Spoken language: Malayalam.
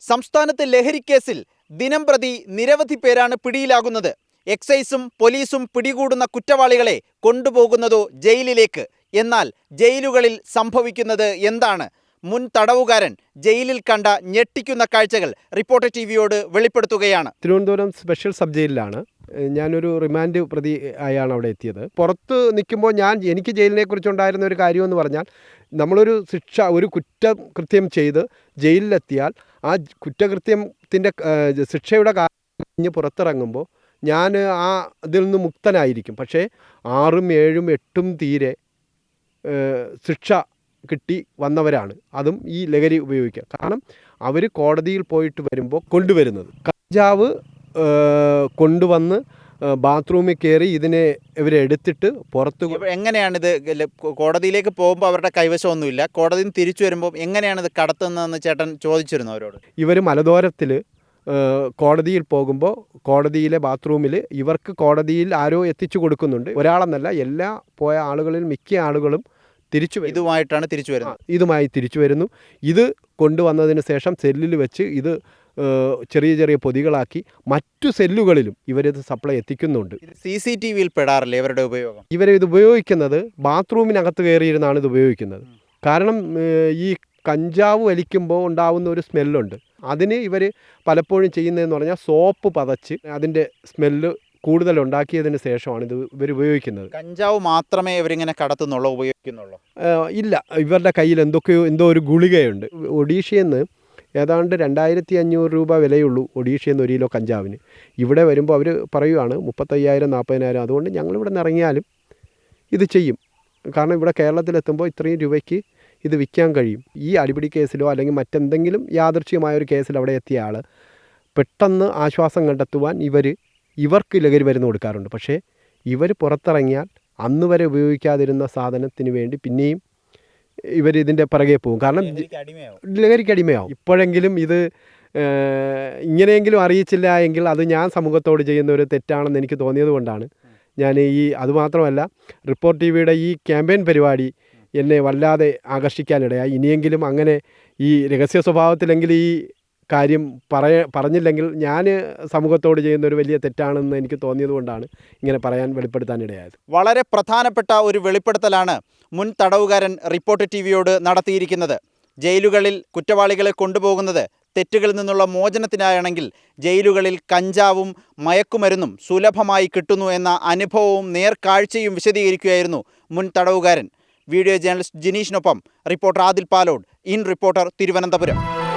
സംസ്ഥാനത്തെ ലഹരിക്കേസിൽ ദിനം പ്രതി നിരവധി പേരാണ് പിടിയിലാകുന്നത്. എക്സൈസും പോലീസും പിടികൂടുന്ന കുറ്റവാളികളെ കൊണ്ടുപോകുന്നതോ ജയിലിലേക്ക്. എന്നാൽ ജയിലുകളിൽ സംഭവിക്കുന്നത് എന്താണ്? മുൻ തടവുകാരൻ ജയിലിൽ കണ്ട ഞെട്ടിക്കുന്ന കാഴ്ചകൾ റിപ്പോർട്ടർ ടി വിയോട് വെളിപ്പെടുത്തുകയാണ്. തിരുവനന്തപുരം സ്പെഷ്യൽ സബ് ജയിലിലാണ്. ഞാനൊരു റിമാൻഡ് പ്രതി ആയാണ് അവിടെ എത്തിയത്. പുറത്ത് നിൽക്കുമ്പോൾ ഞാൻ എനിക്ക് ജയിലിനെ കുറിച്ചുണ്ടായിരുന്ന ഒരു കാര്യമെന്ന് പറഞ്ഞാൽ നമ്മളൊരു ശിക്ഷ ഒരു കുറ്റം കൃത്യം ചെയ്ത് ജയിലിലെത്തിയാൽ ആ കുറ്റകൃത്യത്തിന്റെ ശിക്ഷയുടെ കഴിഞ്ഞ് പുറത്തിറങ്ങുമ്പോൾ ഞാൻ ആ ഇതിൽ നിന്ന് മുക്തനായിരിക്കും. പക്ഷേ ആറും ഏഴും എട്ടും തീരെ ശിക്ഷ കിട്ടി വന്നവരാണ്. അതും ഈ ലഹരി ഉപയോഗിക്കുക കാരണം അവർ കോടതിയിൽ പോയിട്ട് വരുമ്പോൾ കൊണ്ടുവരുന്നത്. കഞ്ചാവ് കൊണ്ടുവന്ന് ബാത്റൂമിൽ കയറി ഇതിനെ ഇവരെടുത്തിട്ട് പുറത്ത് എങ്ങനെയാണിത് കോടതിയിലേക്ക് പോകുമ്പോൾ അവരുടെ കൈവശമൊന്നുമില്ല. കോടതിയിൽ തിരിച്ചു വരുമ്പോൾ എങ്ങനെയാണിത് കടത്തുന്നതെന്ന് ചേട്ടൻ ചോദിച്ചിരുന്നു അവരോട്. ഇവർ മലദോരത്തിൽ കോടതിയിൽ പോകുമ്പോൾ കോടതിയിലെ ബാത്റൂമിൽ ഇവർക്ക് കോടതിയിൽ ആരോ എത്തിച്ചു കൊടുക്കുന്നുണ്ട്. ഒരാളെന്നല്ല എല്ലാ പോയ ആളുകളിൽ മിക്ക ആളുകളും തിരിച്ചു ഇതുമായിട്ടാണ് തിരിച്ചു വരുന്നത്. ഇതുമായി തിരിച്ചു വരുന്നു. ഇത് കൊണ്ടുവന്നതിന് ശേഷം സെല്ലിൽ വെച്ച് ഇത് ചെറിയ ചെറിയ പൊതികളാക്കി മറ്റു സെല്ലുകളിലും ഇവരിത് സപ്ലൈ എത്തിക്കുന്നുണ്ട്. സി സി ടി വിയിൽ പെടാറില്ലേ ഇവരുടെ ഉപയോഗം? ഇവരെ ഇത് ഉപയോഗിക്കുന്നത് ബാത്റൂമിനകത്ത് കയറിയിരുന്നാണ് ഇത് ഉപയോഗിക്കുന്നത്. കാരണം ഈ കഞ്ചാവ് വലിക്കുമ്പോൾ ഉണ്ടാവുന്ന ഒരു സ്മെല്ലുണ്ട്. അതിന് ഇവർ പലപ്പോഴും ചെയ്യുന്നതെന്ന് പറഞ്ഞാൽ സോപ്പ് പതച്ച് അതിന്റെ സ്മെല്ല് കൂടുതൽ ഉണ്ടാക്കിയതിന് ശേഷമാണ് ഇത് ഇവർ ഉപയോഗിക്കുന്നത്. കഞ്ചാവ് മാത്രമേ ഇവരിങ്ങനെ കടത്തുന്നുള്ളൂ ഉപയോഗിക്കുന്നുള്ളൂ? ഇല്ല. ഇവരുടെ കയ്യിൽ എന്തൊക്കെയോ എന്തോ ഒരു ഗുളികയുണ്ട്. ഒഡീഷയിൽ നിന്ന് ഏതാണ്ട് രണ്ടായിരത്തി അഞ്ഞൂറ് രൂപ വിലയുള്ളൂ ഒഡീഷയിൽ നിന്ന് ഒരു കിലോ കഞ്ചാവിന്. ഇവിടെ വരുമ്പോൾ അവർ പറയുവാണ് മുപ്പത്തയ്യായിരം നാൽപ്പതിനായിരം അതുകൊണ്ട് ഞങ്ങളിവിടെ നിന്ന് ഇറങ്ങിയാലും ഇത് ചെയ്യും. കാരണം ഇവിടെ കേരളത്തിലെത്തുമ്പോൾ ഇത്രയും രൂപയ്ക്ക് ഇത് വിൽക്കാൻ കഴിയും. ഈ അടിപിടി കേസിലോ അല്ലെങ്കിൽ മറ്റെന്തെങ്കിലും യാദൃശ്യമായ ഒരു കേസിൽ അവിടെ എത്തിയ ആൾ പെട്ടെന്ന് ആശ്വാസം കണ്ടെത്തുവാൻ ഇവർ ഇവർക്ക് ലഹരി മരുന്ന് കൊടുക്കാറുണ്ട്. പക്ഷേ ഇവർ പുറത്തിറങ്ങിയാൽ അന്ന് വരെ ഉപയോഗിക്കാതിരുന്ന സാധനത്തിന് വേണ്ടി പിന്നെയും ഇവർ ഇതിന്റെ പിറകെ പോകും. കാരണം ലഹരിക്ക് അടിമയാവും. ഇപ്പോഴെങ്കിലും ഇത് ഇങ്ങനെയെങ്കിലും അറിയിച്ചില്ല എങ്കിൽ അത് ഞാൻ സമൂഹത്തോട് ചെയ്യുന്ന ഒരു തെറ്റാണെന്ന് എനിക്ക് തോന്നിയത് കൊണ്ടാണ്. ഞാൻ ഈ അതുമാത്രമല്ല റിപ്പോർട്ട് ടി വിയുടെ ഈ ക്യാമ്പയിൻ പരിപാടി എന്നെ വല്ലാതെ ആകർഷിക്കാനിടയായി. ഇനിയെങ്കിലും അങ്ങനെ ഈ രഹസ്യ സ്വഭാവത്തിലെങ്കിലും ഈ കാര്യം പറയ പറഞ്ഞില്ലെങ്കിൽ ഞാൻ സമൂഹത്തോട് ചെയ്യുന്ന ഒരു വലിയ തെറ്റാണെന്ന് എനിക്ക് തോന്നിയത് കൊണ്ടാണ് ഇങ്ങനെ പറയാൻ വെളിപ്പെടുത്താനിടയായത്. വളരെ പ്രധാനപ്പെട്ട ഒരു വെളിപ്പെടുത്തലാണ് മുൻ തടവുകാരൻ റിപ്പോർട്ട് ടി വിയോട് നടത്തിയിരിക്കുന്നത്. ജയിലുകളിൽ കുറ്റവാളികളെ കൊണ്ടുപോകുന്നത് തെറ്റുകളിൽ നിന്നുള്ള മോചനത്തിനായാണെങ്കിൽ ജയിലുകളിൽ കഞ്ചാവും മയക്കുമരുന്നും സുലഭമായി കിട്ടുന്നു എന്ന അനുഭവവും നേർക്കാഴ്ചയും വിശദീകരിക്കുകയായിരുന്നു മുൻ തടവുകാരൻ. Video journalist ജിനീഷിനൊപ്പം reporter Adil Palode in reporter Thiruvananthapuram.